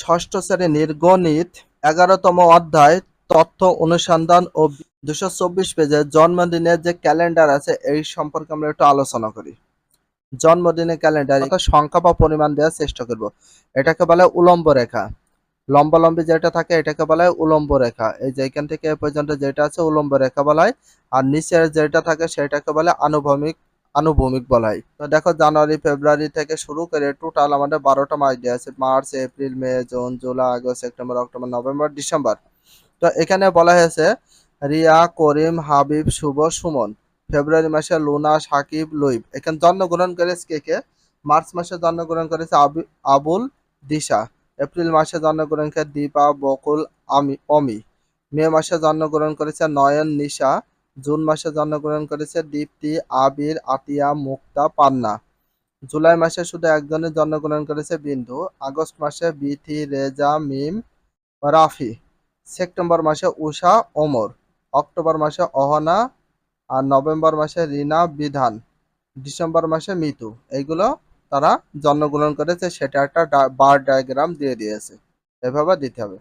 ষষ্ঠ শ্রেণির গণিত এগারোতম অধ্যায় তথ্য অনুসন্ধান ও দুশো চব্বিশ পেজে জন্মদিনের যে ক্যালেন্ডার আছে, এই সম্পর্কে আমরা একটু আলোচনা করি। জন্মদিনের ক্যালেন্ডার এটা সংখ্যা বা পরিমাণ দেওয়ার চেষ্টা করব। এটাকে বলে উলম্ব রেখা। লম্বালম্বি যেটা থাকে, এটাকে বলা হয় উলম্ব রেখা। এই যে এখান থেকে এ পর্যন্ত যেটা আছে, উলম্ব রেখা বলা হয়। আর নিচের যেটা থাকে, সেটাকে বলে আনুভূমিক আনুভূমিক বলা হয় তো দেখো, জানুয়ারি, ফেব্রুয়ারি থেকে শুরু করে টোটাল আমাদের বারোটা মাস দেওয়া আছে। March, April, May, June, July, August, September, October, November, December. তো এখানে বলা হয়েছে, রিয়া, করিম, হাবিব, শুভ, সুমন। ফেব্রুয়ারি মাসে লুনা, সাকিব, লুইব। এখানে জন্মগ্রহণ করেছে কে কে? মার্চ মাসে জন্মগ্রহণ করেছে আবি- আবুল, দিশা। এপ্রিল মাসে জন্মগ্রহণ করে দীপা, বকুল, আমি, অমি। মে মাসে জন্মগ্রহণ করেছে নয়ন, নিশা। জুন মাসে জন্মগ্রহণ করেছে দীপ্তি, আবির, আতিয়া, মুক্তা, পান্না। জুলাই মাসে শুধু একজনের জন্মগ্রহণ করেছে বিন্দু। আগস্ট মাসে বিথি, রেজা, মিম, রাফি। সেপ্টেম্বর মাসে উষা, ওমর। অক্টোবর মাসে অহনা আর নভেম্বর মাসে রিনা, বিধান। ডিসেম্বর মাসে মিতু। এইগুলো তারা জন্মগ্রহণ করেছে, সেটা একটা বার ডায়াগ্রাম দিয়ে দিয়েছে। এভাবে দিতে হবে।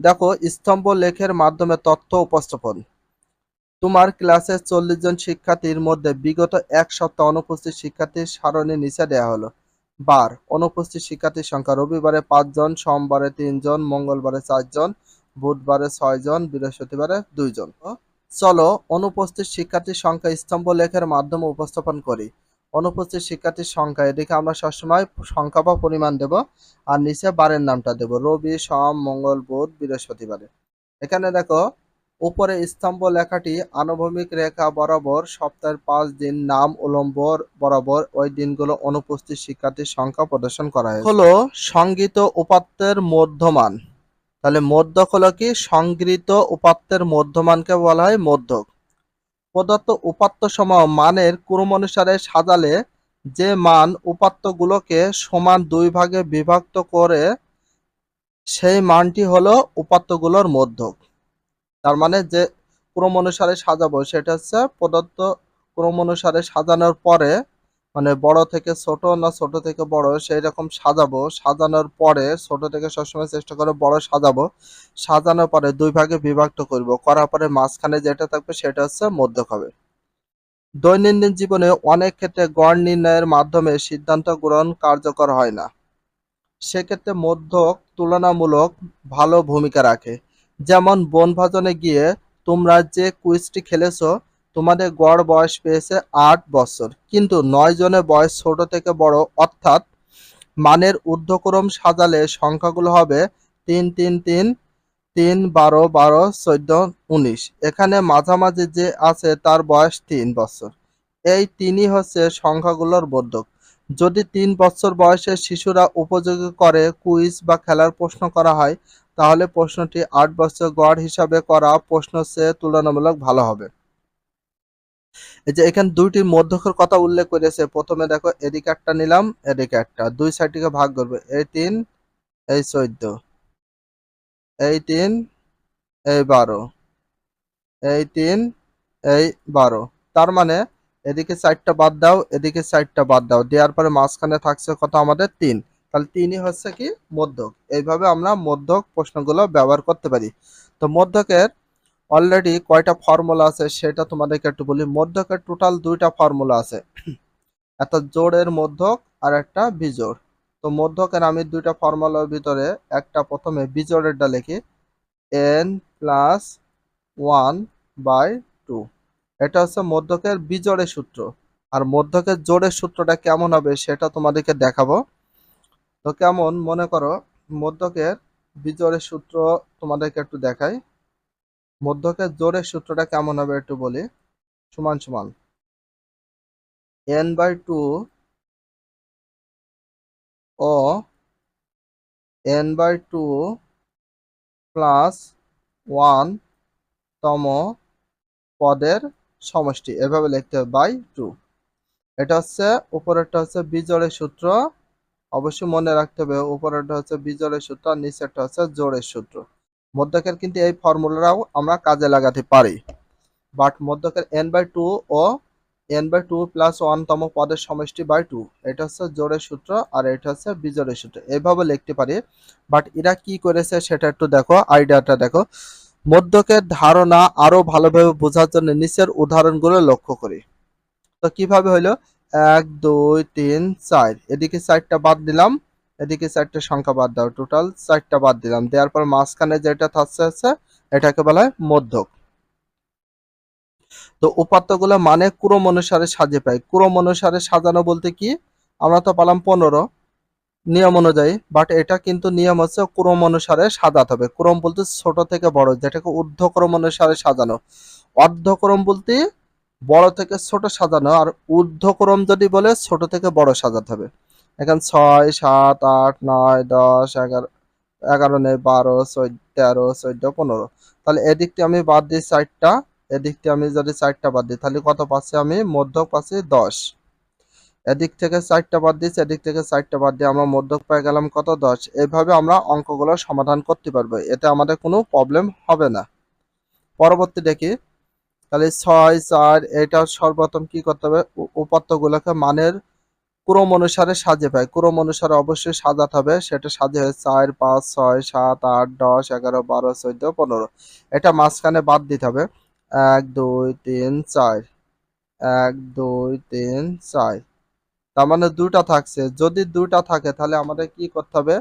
দেখো, স্তম্ভ লেখের মাধ্যমে তথ্য উপস্থাপন। তোমার ক্লাসের চল্লিশ জন শিক্ষার্থীর মধ্যে বিগত এক সপ্তাহ অনুপস্থিত শিক্ষার্থীর সারণী নিচে দেওয়া হলো। বার, অনুপস্থিত শিক্ষার্থীর সংখ্যা। রবিবারে পাঁচজন সোমবারে তিনজন মঙ্গলবারে চারজন বুধবারে ছয়জন বৃহস্পতিবারে দুইজন চলো অনুপস্থিত শিক্ষার্থীর সংখ্যা স্তম্ভ লেখের মাধ্যমে উপস্থাপন করি। অনুপস্থিত শিক্ষার্থীর সংখ্যা, এদিকে আমরা সবসময় সংখ্যা বা পরিমাণ দেব আর নিচে বারের নামটা দেব। রবি, সোম, মঙ্গল, বুধ, বৃহস্পতিবারে। এখানে দেখো উপরে স্তম্ভ লেখাটি আনুভূমিক রেখা বরাবর সপ্তাহের পাঁচ দিন নাম উলম্ব বরাবর ওই দিনগুলো অনুপস্থিত শিক্ষার্থীর সংখ্যা প্রদর্শন করা হয় হলো সংগীত উপাত্তের মধ্যমান। তাহলে মধ্যক হলো কি? সংগৃহীত উপাত্তের মধ্যমানকে বলা হয় মধ্যক। প্রদত্ত উপাত্ত সমূহ মানের ক্রম অনুসারে সাজালে যে মান উপাত্তগুলোকে সমান দুই ভাগে বিভক্ত করে, সেই মানটি হলো উপাত্তগুলোর মধ্যক। তার মানে যে ক্রম অনুসারে সাজাবো, সেটা হচ্ছে প্রদত্ত ক্রম অনুসারে সাজানোর পরে মানে বড় থেকে ছোট না ছোট থেকে বড়, সেই রকম সাজাবো। সাজানোর পরে ছোট থেকে সবসময় চেষ্টা করে বড় সাজাবো। সাজানোর পরে দুই ভাগে বিভক্ত করব। করার পরে মাঝখানে যেটা থাকবে সেটা হচ্ছে মধ্যক হবে দৈনন্দিন জীবনে অনেক ক্ষেত্রে গড় নির্ণয়ের মাধ্যমে সিদ্ধান্ত গ্রহণ কার্যকর হয় না। সেক্ষেত্রে মধ্যক তুলনামূলক ভালো ভূমিকা রাখে। যেমন বনভোজনে গিয়ে তোমরা যে কুইজটি খেলেছ, তোমাদের গড় বয়স পেয়েছে আট বছর। কিন্তু নয় জনের বয়স ছোট থেকে বড়, অর্থাৎ মানের ঊর্ধ্বক্রম সাজালে সংখ্যাগুলো হবে তিন তিন তিন তিন, বারো বারো, চোদ্দ, উনিশ। এখানে মাঝামাঝি যে আছে তার বয়স তিন বছর। এই তিনই হচ্ছে সংখ্যাগুলোর বোধক যদি তিন বছর বয়সের শিশুরা উপযোগী করে কুইজ বা খেলার প্রশ্ন করা হয় তাহলে প্রশ্নটি আট বছর গড় হিসাবে করা প্রশ্ন চেয়ে তুলনামূলক ভালো হবে। এই যে এখানে দুইটি মধ্যকের কথা উল্লেখ করেছে। প্রথমে দেখো, এদিকে একটা নিলাম, এদিকে একটা। দুই সাইডটিকে ভাগ করবে। এই তিন, এই চোদ্দ। এই তিন, এই বারো। এই তিন, এই বারো। তার মানে এদিকে চারটা বাদ দাও, এদিকে চারটা বাদ দাও। দেওয়ার পরে মাঝখানে থাকছে কত আমাদের? তিন। তাহলে তিনই হচ্ছে কি মধ্যক। এইভাবে আমরা মধ্যক প্রশ্নগুলো ব্যবহার করতে পারি। তো মধ্যকের অলরেডি কয়টা ফর্মুলা আছে সেটা তোমাদেরকে একটু বলি। মধ্যকের টোটাল দুইটা ফর্মুলা আছে। একটা জোড়ের মধ্যক আর একটা বিজোড়। তো মধ্যকের আমি দুইটা ফর্মুলার ভিতরে একটা প্রথমে বিজোড়েরটা লিখি। N plus one by two এটা হচ্ছে মধ্যকের বিজোড়ের সূত্র। আর মধ্যকের জোড়ের সূত্রটা কেমন হবে সেটা তোমাদেরকে দেখাবো। তো কেমন মনে করো মধ্যকের বিজোড়ের সূত্র তোমাদেরকে একটু দেখাই? মধ্যকের জোড়ের সূত্রটা কেমন হবে একটু বলি? সমান সমান। N by two O n by two plus one তম পদের সমষ্টি। এভাবে লিখতে হবে বাই টু এটা হচ্ছে, উপরেরটা হচ্ছে বিজোড়ের সূত্র অবশ্যই মনে রাখতে হবে, উপরেরটা হচ্ছে বিজোড়ের সূত্র আর নিচেরটা হচ্ছে জোড়ের সূত্র। মধ্যকের কিন্তু এই ফর্মুলাটাও আমরা কাজে লাগাতে পারি। বাট মধ্যকের এন বাই টু ও এন বাই টু প্লাস ওয়ানতম পদের সমষ্টি বাই টু এটা হচ্ছে জোরের সূত্র আর এটা হচ্ছে বিজোরের সূত্র। এভাবে লিখতে পারি। বাট এরা কি করেছে সেটা একটু দেখো, আইডিয়াটা দেখো। মধ্যকের ধারণা আরও ভালোভাবে বোঝার জন্য নিচের উদাহরণগুলো লক্ষ্য করি। তো কীভাবে হলো এক, দুই, তিন, চার। এদিকে চারটা বাদ দিলাম, এদিকে চারটা সংখ্যা বাদ দাও। টোটাল চারটা বাদ দিলাম। দেওয়ার পর মাঝখানে যেটা থাকছে আছে এটাকে বলা হয় মধ্যক। তো উপাত্তগুলো মানে ক্রম অনুসারে সাজে পাই। ক্রম অনুসারে সাজানো বলতে কি? আমরা তো পেলাম পনেরো নিয়ম অনুযায়ী বাট এটা কিন্তু নিয়ম হচ্ছে ক্রম অনুসারে সাজাতে হবে। ক্রম বলতে ছোট থেকে বড়, যেটাকে ঊর্ধ্বক্রম অনুসারে সাজানো। অর্ধক্রম বলতে বড় থেকে ছোট সাজানো, আর ঊর্ধ্বক্রম যদি বলে ছোট থেকে বড় সাজাতে হবে। এখন ছয়, সাত, আট, নয়, দশ, এগারো এগারো নেই বারো, চোদ্দ, তেরো, চোদ্দ, পনেরো। তাহলে এদিকটি আমি বাদ দিই চারটা, এদিকটি আমি যদি চারটা বাদ দিই, তাহলে কত পাচ্ছি আমি? মধ্যক পাচ্ছি দশ। এদিক থেকে চারটা বাদ দিচ্ছি এদিক থেকে চারটা বাদ দিয়ে আমরা মধ্যক পেয়ে গেলাম কত? দশ। এইভাবে আমরা অঙ্কগুলো সমাধান করতে পারব। এতে আমাদের কোনো প্রবলেম হবে না। পরবর্তী দেখি তাহলে ছয়, চার, এটা সর্বপ্রথম কি করতে হবে? উপাত্তগুলোকে মানের ক্রম অনুসারে সাজে পায় ক্রম অনুসারে অবশ্যই সাজাতে হবে। সেটা সাজে হয় চার, পাঁচ, ছয়, সাত, আট, দশ, এগারো, বারো, চোদ্দ, পনেরো। এটা মাঝখানে বাদ দিতে হবে। এক, দুই, তিন, চার। এক, দুই, তিন, চার। তার মানে দুইটা থাকছে। যদি দুইটা থাকে, তাহলে আমাদের কি করতে হবে?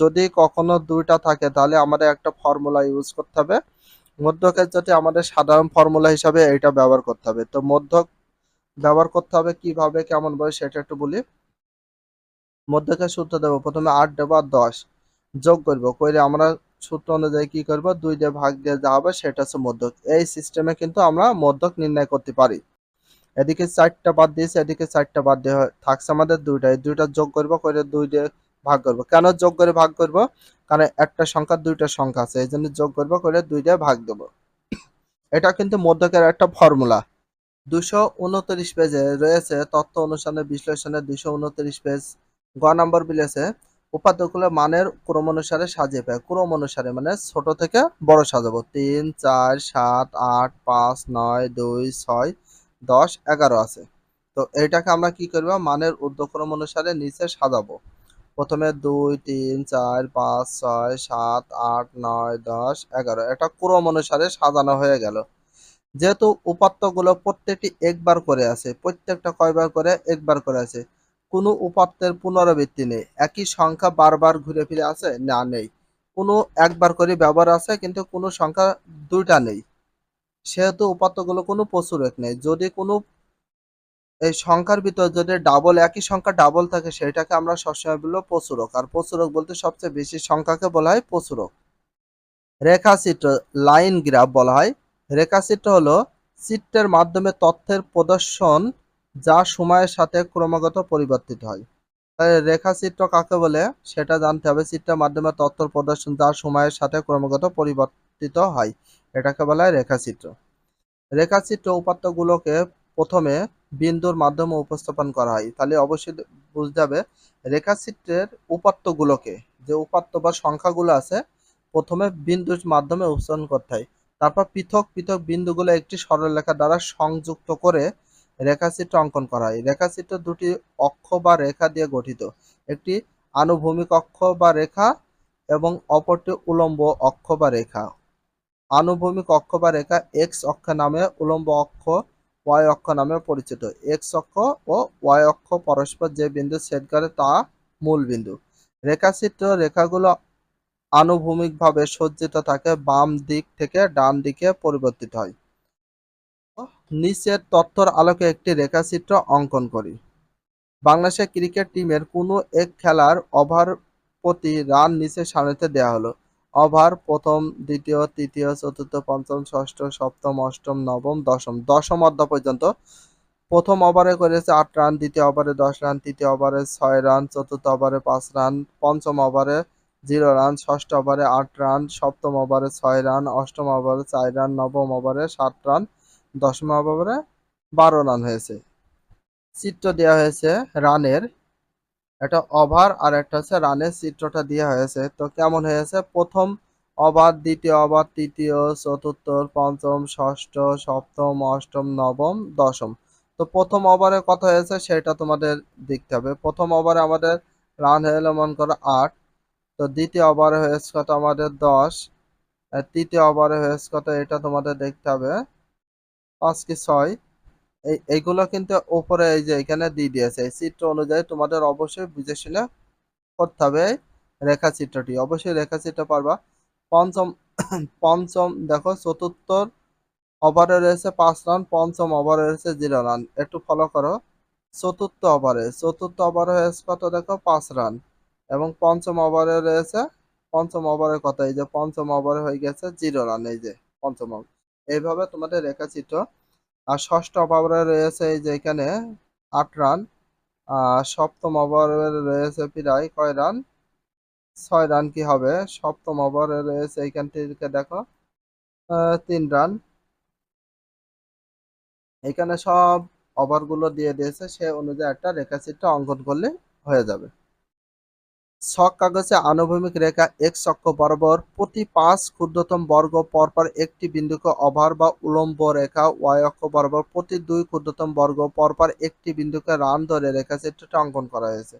যদি কখনো দুইটা থাকে, তাহলে আমাদের একটা ফর্মুলা ইউজ করতে হবে। মধ্যকের যদি আমাদের সাধারণ ফর্মুলা হিসাবে এটা ব্যবহার করতে হবে। তো মধ্যক ব্যবহার করতে হবে কীভাবে, কেমন ভাবে সেটা একটু বলি। মধ্যকের সূত্র দেবো, প্রথমে আট দেবো আর দশ। যোগ করব করে আমরা সূত্র অনুযায়ী কি করব? দুই দিয়ে ভাগ দিয়ে যা হবে সেটা হচ্ছে মধ্যক। এই সিস্টেমে কিন্তু আমরা মধ্যক নির্ণয় করতে পারি। এদিকে চারটা বাদ দিয়েছে, এদিকে চারটা বাদ দিয়ে থাকছে আমাদের দুইটা। দুইটা যোগ করব করে দুই দিয়ে ভাগ করব। কেন যোগ করে ভাগ করব? কারণ একটা সংখ্যা দুইটা সংখ্যা আছে, এই জন্য যোগ করব, করে দুই দিয়ে ভাগ দেবো। এটা কিন্তু মধ্যকের একটা ফর্মুলা দুশো উনত্রিশ পেজে রয়েছে তথ্য অনুসারে বিশ্লেষণে দুশো উনত্রিশ পেজ। গ নম্বর বিলেছে উপাত্তগুলো মানের ক্রম অনুসারে সাজিয়ে পায়, ক্রম অনুসারে মানে ছোট থেকে বড় সাজাবো। তিন, চার, সাত, আট, পাঁচ, নয়, দুই, ছয়, দশ, এগারো আছে। তো এইটাকে আমরা কি করব? মানের ঊর্ধ্বক্রম অনুসারে নিচে সাজাবো। প্রথমে দুই, তিন, চার, পাঁচ, ছয়, সাত, আট, নয়, দশ, এগারো। এটা ক্রম অনুসারে সাজানো হয়ে গেল। যেহেতু উপাত্তগুলো প্রত্যেকটি একবার করে আছে, প্রত্যেকটা কয়বার করে একবার করে আছে, কোনো উপাত্তের পুনরাবৃত্তি নেই। একই সংখ্যা বারবার ঘুরে ফিরে আছে? না, নেই। কোনো একবার করে ব্যবহার আছে, কিন্তু কোনো সংখ্যা দুইটা নেই। সেহেতু উপাত্তগুলো কোনো প্রচুরক নেই। যদি কোনো এই সংখ্যার ভিতর যদি ডাবল একই সংখ্যা ডাবল থাকে, সেটাকে আমরা সবসময় বলব প্রচুরক। আর প্রচুরক বলতে সবচেয়ে বেশি সংখ্যাকে বলা হয় প্রচুরক। রেখাচিত্র লাইন গ্রাফ বলা হয়। রেখাচিত্র হলো চিত্রের মাধ্যমে তথ্যের প্রদর্শন যা সময়ের সাথে ক্রমাগত পরিবর্তিত হয়। তাই রেখাচিত্র কাকে বলে? সেটা জানতে হবে। চিত্রের মাধ্যমে তথ্য প্রদর্শন যা সময়ের সাথে ক্রমাগত পরিবর্তিত হয়, এটাকে বলা হয় রেখাচিত্র। রেখাচিত্র উপাত্তগুলোকে প্রথমে বিন্দুর মাধ্যমে উপস্থাপন করা হয়। তাহলে অবশ্যই বুঝতে হবে রেখাচিত্রের উপাত্তগুলোকে, যে উপাত্ত বা সংখ্যাগুলো আছে, প্রথমে বিন্দুর মাধ্যমে উপস্থাপন করতে হয়। তারপর পৃথক পৃথক বিন্দুগুলো একটি সরলরেখা দ্বারা সংযুক্ত করে রেখাচিত্র অঙ্কন করা হয়। রেখাচিত্র দুটি অক্ষ বা রেখা দিয়ে গঠিত। একটি আনুভূমিক অক্ষ বা রেখা এবং অপরটি উলম্ব অক্ষ বা রেখা। আনুভূমিক অক্ষ বা রেখা এক্স অক্ষ নামে উলম্ব অক্ষ ওয়াই অক্ষ নামে পরিচিত। এক্স অক্ষ ও ওয়াই অক্ষ পরস্পর যে বিন্দু ছেদ করে তা মূল বিন্দু। রেখাচিত্র রেখাগুলো আনুভূমিকভাবে সজ্জিত থাকে, বাম দিক থেকে ডান দিকে পরিবর্তিত হয়। নিচের তথ্যর আলোকে একটি রেখাচিত্র অঙ্কন করি। বাংলাদেশের ক্রিকেট টিমের কোনো এক খেলার ওভার প্রতি রান নিচে সারণীতে দেওয়া হলো। ওভার প্রথম, দ্বিতীয়, তৃতীয়, চতুর্থ, পঞ্চম, ষষ্ঠ, সপ্তম, অষ্টম, নবম, দশম। দশম অধ্যায় পর্যন্ত। প্রথম ওভারে করেছে আট রান, দ্বিতীয় ওভারে দশ রান, তৃতীয় ওভারে ছয় রান, চতুর্থ ওভারে পাঁচ রান, পঞ্চম ওভারে জিরো রান, ষষ্ঠ ওভারে আট রান, সপ্তম ওভারে ছয় রান, অষ্টম ওভারে চার রান, নবম ওভারে সাত রান, দশম ওভারে বারো রান হয়েছে। চিত্র দেওয়া হয়েছে রানের একটা ওভার আর একটা হচ্ছে রানের চিত্রটা দেওয়া হয়েছে। তো কেমন হয়েছে? প্রথম ওভার, দ্বিতীয় ওভার, তৃতীয়, চতুর্থ, পঞ্চম, ষষ্ঠ, সপ্তম, অষ্টম, নবম, দশম। তো প্রথম ওভারে কত হয়েছে সেটা তোমাদের দেখতে হবে। প্রথম ওভারে আমাদের রান হলো মনে করো আট। তো দ্বিতীয় ওভারে হয়েছে কত? আমাদের দশ। তৃতীয় ওভারে হয়েছে কত? এটা তোমাদের দেখতে হবে। পাঁচ কি ছয়? এই, এইগুলো কিন্তু ওপরে এই যে এখানে দিয়ে দিয়েছে। এই চিত্র অনুযায়ী তোমাদের অবশ্যই বুঝে শুনে করতে হবে এই রেখাচিত্রটি। অবশ্যই রেখাচিত্র পারবা। পঞ্চম পঞ্চম দেখো চতুর্থ ওভারে রয়েছে পাঁচ রান, পঞ্চম ওভারে রয়েছে জিরো রান। একটু ফলো করো। চতুর্থ ওভারে চতুর্থ ওভারে হয়েছে কত দেখো? পাঁচ রান। এবং পঞ্চম ওভারে রয়েছে, পঞ্চম ওভারের কথা এই যে পঞ্চম ওভারে হয়ে গেছে জিরো রান, এই যে পঞ্চম ওভার এইভাবে তোমাদের রেখাচিত্র আর ষষ্ঠ ওভারে রয়েছে যে এখানে আট রান, আর সপ্তম ওভারে রয়েছে প্রায় কয় রান? ছয় রান কি হবে? সপ্তম ওভারে রয়েছে এইখান থেকে দেখো তিন রান। এখানে সব ওভারগুলো দিয়ে দিয়েছে, সে অনুযায়ী একটা রেখাচিত্র অঙ্কন করলে হয়ে যাবে। ছক কাগজে আনুভূমিক রেখা এক অক্ষ বরাবর প্রতি পাঁচ ক্ষুদ্রতম বর্গ পরপর একটি বিন্দুকে অভার বা উলম্ব রেখা ওয়াই অক্ষ বরাবর প্রতি দুই ক্ষুদ্রতম বর্গ পরপর একটি বিন্দুকে রান ধরে রেখাচিত্রটি অঙ্কন করা হয়েছে।